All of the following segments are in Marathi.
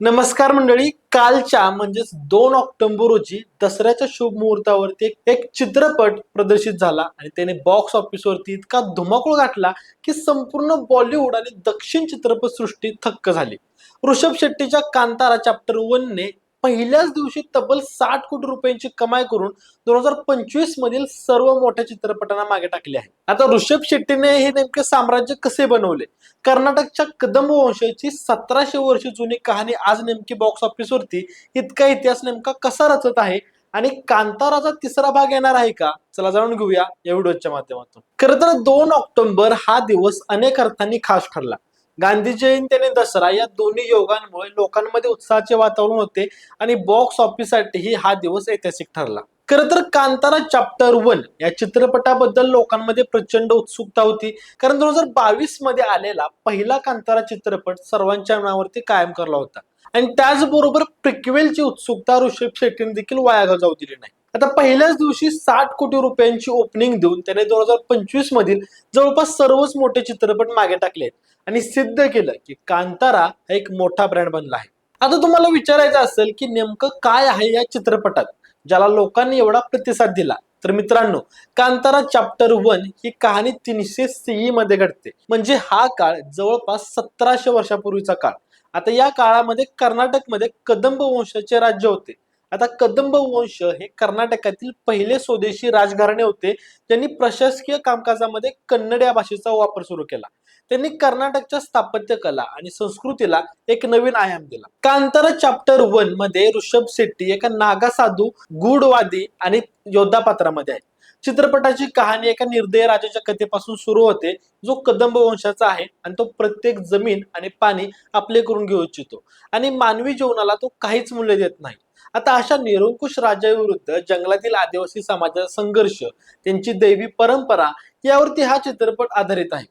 नमस्कार मंडळी कालच्या म्हणजेच दोन ऑक्टोबर रोजी दसऱ्याच्या शुभ मुहूर्तावरती एक- चित्रपट प्रदर्शित झाला आणि त्याने बॉक्स ऑफिसवरती इतका धुमाकूळ गाठला की संपूर्ण बॉलिवूड आणि दक्षिण चित्रपट सृष्टी थक्क झाली. ऋषभ शेट्टीच्या कांतारा चॅप्टर वन ने पहिल्याच दिवशी तब्बल साठ कोटी रुपयांची कमाई करून दोन हजार पंचवीस मधील सर्व मोठ्या चित्रपटांना मागे टाकले आहे. आता ऋषभ शेट्टीने हे नेमके साम्राज्य कसे बनवले? कर्नाटकच्या कदंब वंशाची सतराशे वर्ष जुनी कहाणी आज नेमकी बॉक्स ऑफिसवरती इतका इतिहास नेमका कसा रचत आहे आणि कांताराचा तिसरा भाग येणार आहे का? चला जाणून घेऊया या व्हिडिओच्या माध्यमातून. खरं तर दोन ऑक्टोबर हा दिवस अनेक अर्थांनी खास ठरला. गांधी जयंती आणि दसरा या दोन्ही योगांमुळे लोकांमध्ये उत्साहाचे वातावरण होते आणि बॉक्स ऑफिससाठीही हा दिवस ऐतिहासिक ठरला. खरं तर कांतारा चॅप्टर वन या चित्रपटाबद्दल लोकांमध्ये प्रचंड उत्सुकता होती. कारण दोन हजार बावीसमध्ये आलेला पहिला कांतारा चित्रपट सर्वांच्या मनावरती कायम करला होता. आणि त्याचबरोबर प्रिक्वेलची उत्सुकता ऋषभ शेट्टीने देखील वाया जाऊ दिली नाही. आता पहिल्याच दिवशी साठ कोटी रुपयांची ओपनिंग देऊन त्याने दोन हजार पंचवीस मधील जवळपास सर्वच मोठे चित्रपट मागे टाकले आहेत आणि सिद्ध केलं की कांतारा हा एक मोठा ब्रँड बनला आहे. आता तुम्हाला विचारायचं असेल की नेमकं काय आहे या चित्रपटात ज्याला लोकांनी एवढा प्रतिसाद दिला? तर मित्रांनो कांतारा चॅप्टर वन ही कहाणी तीनशे सीई मध्ये घडते. म्हणजे हा काळ जवळपास सतराशे वर्षापूर्वीचा काळ. आता या काळामध्ये कर्नाटकमध्ये कदंब वंशाचे राज्य होते. आता कदंब वंश हे कर्नाटकातील पहिले स्वदेशी राजघराणे होते. ज्यांनी प्रशासकीय कामकाजामध्ये कन्नड या भाषेचा वापर सुरू केला. त्यांनी कर्नाटकच्या स्थापत्य कला आणि संस्कृतीला एक नवीन आयाम दिला. कांतारा चॅप्टर वनमध्ये ऋषभ शेट्टी एका नागा साधू गूढवादी आणि योद्धा पात्रामध्ये आहे. चित्रपटाची कहाणी एका निर्दय राजाच्या कथेपासून सुरू होते. जो कदंब वंशाचा आहे आणि तो प्रत्येक जमीन आणि पाणी आपले करून घेऊ इच्छितो. आणि मानवी जीवनाला तो काहीच मूल्य देत नाही. आता अशा निरंकुश राजाविरुद्ध जंगलातील आदिवासी समाजाचा संघर्ष त्यांची दैवी परंपरा यावरती हा चित्रपट आधारित आहे.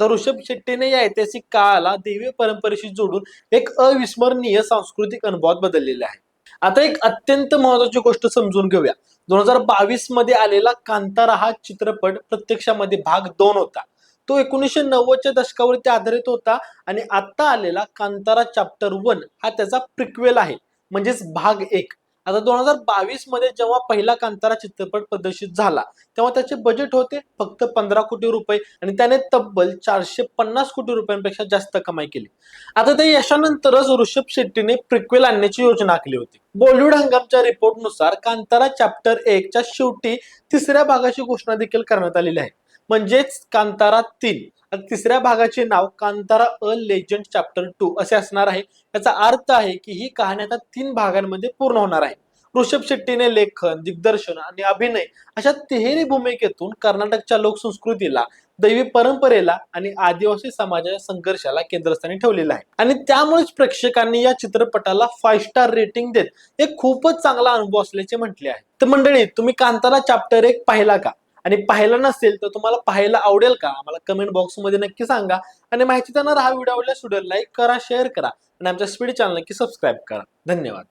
तर ऋषभ शेट्टीने या ऐतिहासिक काळाला दैवी परंपरेशी जोडून एक अविस्मरणीय सांस्कृतिक अनुभवात बदललेला आहे. आता एक अत्यंत महत्वाची गोष्ट समजून घेऊया. दोन हजार बावीसमध्ये आलेला कांतारा हा चित्रपट प्रत्यक्षामध्ये भाग दोन होता. तो एकोणीसशे नव्वदच्या दशकावरती आधारित होता आणि आता आलेला कांतारा चॅप्टर वन हा त्याचा प्रिक्वेल आहे. म्हणजेच भाग एक. आता दोन हजार बावीसमध्ये जेव्हा पहिला कांतारा चित्रपट प्रदर्शित झाला तेव्हा त्याचे बजेट होते फक्त पंधरा कोटी रुपये आणि त्याने तब्बल चारशे पन्नास कोटी रुपयांपेक्षा जास्त कमाई केली. आता त्या यशानंतरच ऋषभ शेट्टीने प्रिक्वेल आणण्याची योजना आखली होती. बॉलिवूड हंगामच्या रिपोर्टनुसार कांतारा चॅप्टर एक च्या शेवटी तिसऱ्या भागाची घोषणा देखील करण्यात आलेली आहे. म्हणजेच कांतारा तीन. तिसऱ्या भागाचे नाव Kantara a legend chapter two असे असणार आहे. याचा अर्थ आहे की ही कहाणी आता तीन भागांमध्ये पूर्ण होणार आहे. ऋषभ शेट्टीने लेखन दिग्दर्शन आणि अभिनय अशा तिहेरी भूमिकेतून कर्नाटकच्या लोकसंस्कृतीला दैवी परंपरेला आणि आदिवासी समाजाच्या संघर्षाला केंद्रस्थानी ठेवलेलं आहे. आणि त्यामुळेच प्रेक्षकांनी या चित्रपटाला फाईव्ह स्टार रेटिंग देत एक खूपच चांगला अनुभव असल्याचे म्हटले आहे. तर मंडळी तुम्ही कांतारा चॅप्टर एक पाहिला का? आणि पाहिला नसेल तर तुम्हाला पाहायला आवडेल का? आम्हाला कमेंट बॉक्समध्ये नक्की सांगा. आणि माहिती त्यांना हा व्हिडिओ आवडल्यास व्हिडिओ लाईक करा शेअर करा. आणि आमच्या स्पीड चॅनल नक्की सबस्क्राईब करा. धन्यवाद.